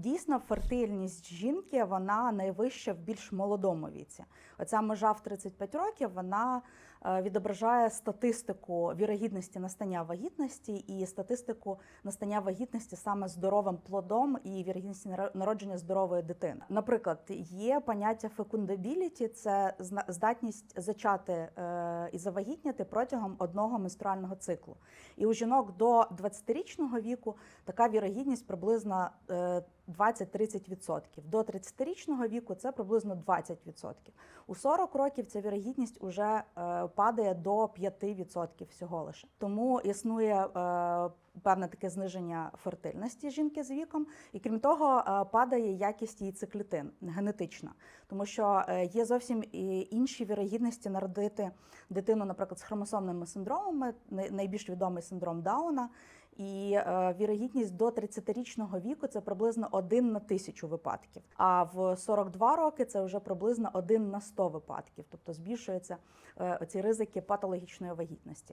Дійсно, фертильність жінки вона найвища в більш молодому віці. Оця межа в 35 років вона е, відображає статистику вірогідності настання вагітності і статистику настання вагітності саме здоровим плодом і вірогідності народження здорової дитини. Наприклад, є поняття фекундабіліті, це здатність зачати е, і завагітняти протягом одного менструального циклу. І у жінок до 20-річного віку така вірогідність приблизно е, 20-30%. До 30-річного віку це приблизно 20%. У 40 років ця вірогідність вже е, падає до 5% всього лише. Тому існує е, певне таке зниження фертильності жінки з віком, і крім того, е, падає якість її циклітин генетична, тому що є зовсім інші вірогідності народити дитину, наприклад, з хромосомними синдромами, найбільш відомий синдром Дауна. І е, вірогідність до 30-річного віку це приблизно 1 на тисячу випадків. А в 42 роки це вже приблизно 1 на 100 випадків. Тобто збільшуються е, ці ризики патологічної вагітності.